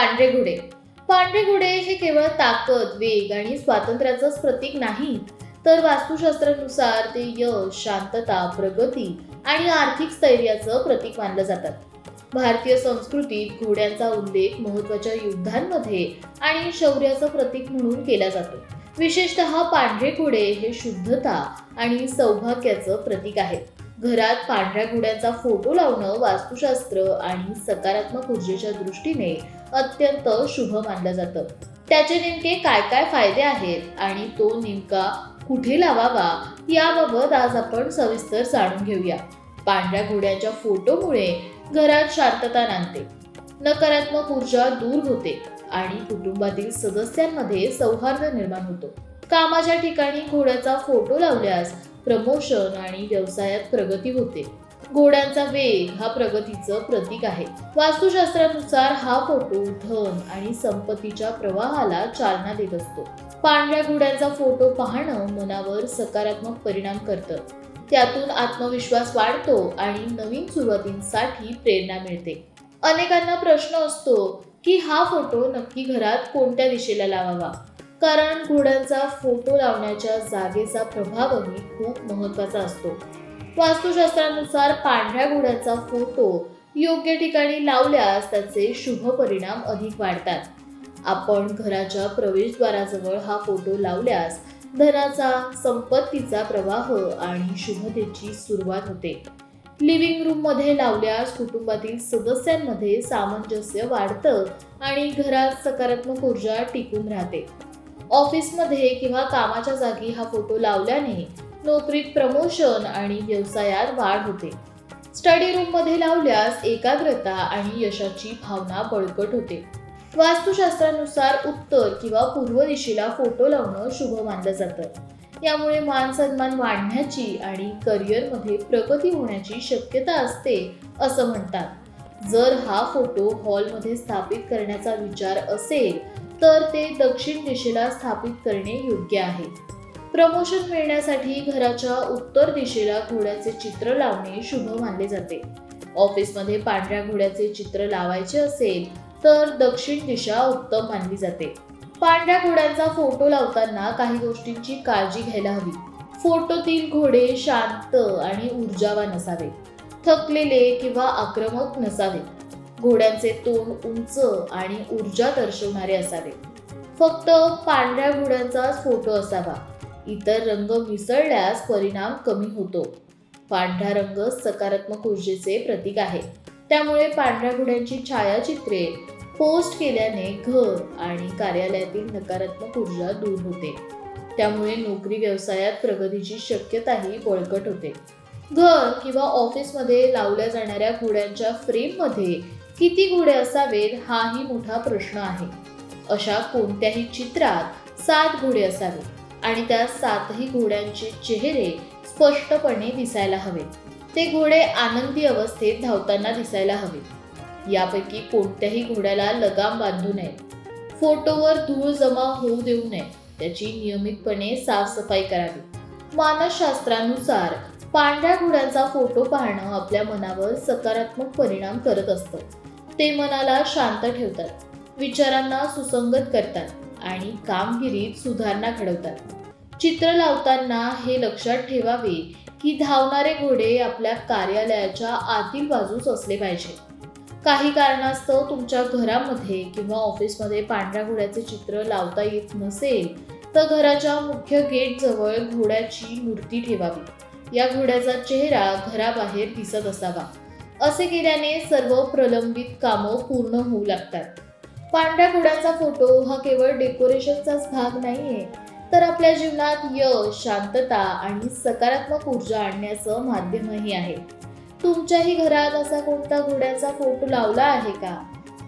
पांढरे घोडे पांढरे घोडे हे केवळ ताकद वेग आणि स्वातंत्र्याचंच प्रतीक नाही तर वास्तुशास्त्रानुसार ते यश शांतता प्रगती आणि आर्थिक स्थैर्याचं प्रतीक मानलं जातात. भारतीय संस्कृतीत घोड्यांचा उल्लेख महत्त्वाच्या युद्धांमध्ये आणि शौर्याचं प्रतीक म्हणून केला जातो. विशेषतः पांढरे घोडे हे शुद्धता आणि सौभाग्याचं प्रतीक आहे घरात पांढऱ्या घोड्यांचा फोटो लावणं वास्तुशास्त्र आणि सकारात्मक ऊर्जेच्या दृष्टीने अत्यंत शुभ मानलं जातं. त्याचे नेमके काय काय फायदे आहेत आणि तो नेमका कुठे लावावा याबाबत आज आपण सविस्तर जाणून घेऊया. पांढऱ्या घोड्याच्या फोटोमुळे घरात शांतता नांदते. नकारात्मक ऊर्जा दूर होते आणि कुटुंबातील सदस्यांमध्ये सौहार्द निर्माण होतो. कामाच्या ठिकाणी घोड्याचा फोटो लावल्यास प्रमोशन आणि व्यवसायात प्रगती होते. घोड्यांचा वेग हा प्रगतीचं प्रतीक आहे. वास्तुशास्त्रानुसार हा फोटो धन आणि संपत्तीच्या प्रवाहाला चालना देत असतो. पांढऱ्या घोड्यांचा फोटो पाहणं मनावर सकारात्मक परिणाम करतं. त्यातून आत्मविश्वास वाढतो आणि नवीन सुरुवातींसाठी प्रेरणा मिळते. अनेकांना प्रश्न असतो की हा फोटो नक्की घरात कोणत्या दिशेला लावावा? कारण घोड्यांचा फोटो लावण्याच्या जागेचा प्रभावही खूप महत्त्वाचा असतो. वास्तुशास्त्रानुसार पांढऱ्या घोड्याचा फोटो योग्य ठिकाणी लावल्यास त्याचे शुभ परिणाम अधिक वाढतात. आपण घराच्या प्रवेशद्वाराजवळ हा फोटो लावल्यास धनाचा संपत्तीचा प्रवाह आणि शुभतेची सुरुवात होते. लिव्हिंग रूममध्ये लावल्यास कुटुंबातील सदस्यांमध्ये सामंजस्य वाढतं आणि घरात सकारात्मक ऊर्जा टिकून राहते. ऑफिसमध्ये किंवा कामाच्या जागी हा फोटो लावल्याने नोकरीत प्रमोशन आणि व्यवसायात वाढ होते. स्टडी रूममध्ये लावल्यास एकाग्रता आणि यशाची भावना बळकट होते. वास्तुशास्त्रानुसार उत्तर किंवा पूर्व दिशेला फोटो लावणं शुभ मानलं जातं. यामुळे मान सन्मान वाढण्याची आणि करिअरमध्ये प्रगती होण्याची शक्यता असते असं म्हणतात. जर हा फोटो हॉलमध्ये स्थापित करण्याचा विचार असेल तर ते दक्षिण दिशेला स्थापित करणे योग्य आहे. प्रमोशन मिळण्यासाठी घराच्या उत्तर दिशेला घोड्याचे चित्र लावणे शुभ मानले जाते. ऑफिसमध्ये पांढऱ्या घोड्याचे चित्र लावायचे असेल तर दक्षिण दिशा उत्तम मानली जाते. पांढऱ्या घोड्यांचा फोटो लावताना काही गोष्टींची काळजी घ्यायला हवी. फोटोतील घोडे शांत आणि ऊर्जावान असावे. थकलेले किंवा आक्रमक नसावे. घोड्यांचे तोंड उंच आणि ऊर्जा दर्शवणारे असावे. फक्त पांढऱ्या घोड्यांचाच फोटो असावा. इतर रंग मिसळल्यास परिणाम कमी होतो. पांढरा रंग सकारात्मक ऊर्जेचे प्रतीक आहे. त्यामुळे पांढऱ्या घोड्यांची छायाचित्रे पोस्ट केल्याने घर आणि कार्यालयातील नकारात्मक ऊर्जा दूर होते. त्यामुळे नोकरी व्यवसायात प्रगतीची शक्यताही बळकट होते. घर किंवा ऑफिसमध्ये लावल्या जाणाऱ्या घोड्यांच्या फ्रेममध्ये किती घोडे असावेत हाही मोठा प्रश्न आहे. अशा कोणत्याही चित्रात सात घोडे असावे आणि त्या सातही घोड्यांचे चेहरे स्पष्टपणे दिसायला हवेत. ते घोडे आनंदी अवस्थेत धावताना दिसायला हवे यापैकी कोणत्याही घोड्याला लगाम बांधू नये. फोटोवर धूळ जमा होऊ देऊ नये. त्याची नियमितपणे साफसफाई करावी. मानसशास्त्रानुसार पांढऱ्या घोड्यांचा फोटो पाहणं आपल्या मनावर सकारात्मक परिणाम करत असतं. ते मनाला शांत ठेवतात विचारांना सुसंगत करतात आणि कामगिरीत सुधारणा घडवतात. चित्र लावताना हे लक्षात ठेवावे की धावणारे घोडे आपल्या कार्यालयाच्या आतील बाजूस असले पाहिजे. काही कारणास्तव तुमच्या घरामध्ये किंवा ऑफिसमध्ये पांढऱ्या घोड्याचे चित्र लावता येत नसेल तर घराच्या मुख्य गेट जवळ घोड्याची मूर्ती ठेवावी. या घोड्याचा चेहरा घराबाहेर दिसत असावा. असे केल्याने सर्व प्रलंबित कामं पूर्ण होऊ लागतात. पांढऱ्या घोड्याचा फोटो हा केवळ डेकोरेशनचाच भाग नाहीये तर आपल्या जीवनात यश शांतता आणि सकारात्मक ऊर्जा आणण्याचं माध्यमही आहे. तुमच्याही घरात असा कोणता घोड्याचा फोटो लावला आहे का?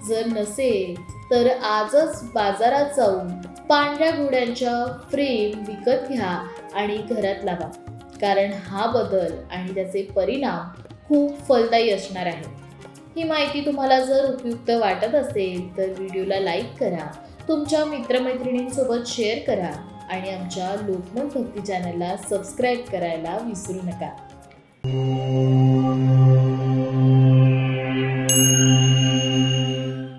जर नसेल तर आजच बाजारात जाऊन पांढऱ्या घोड्यांच्या फ्रेम विकत घ्या आणि घरात लावा. कारण हा बदल आणि त्याचे परिणाम खूप फलदायी असणार आहे. ही माहिती तुम्हाला जर उपयुक्त वाटत असेल तर व्हिडिओला लाईक करा तुमच्या मित्रमैत्रिणींसोबत शेअर करा आणि आमच्या लोकमत भक्ती चॅनलला सबस्क्राईब करायला विसरू नका.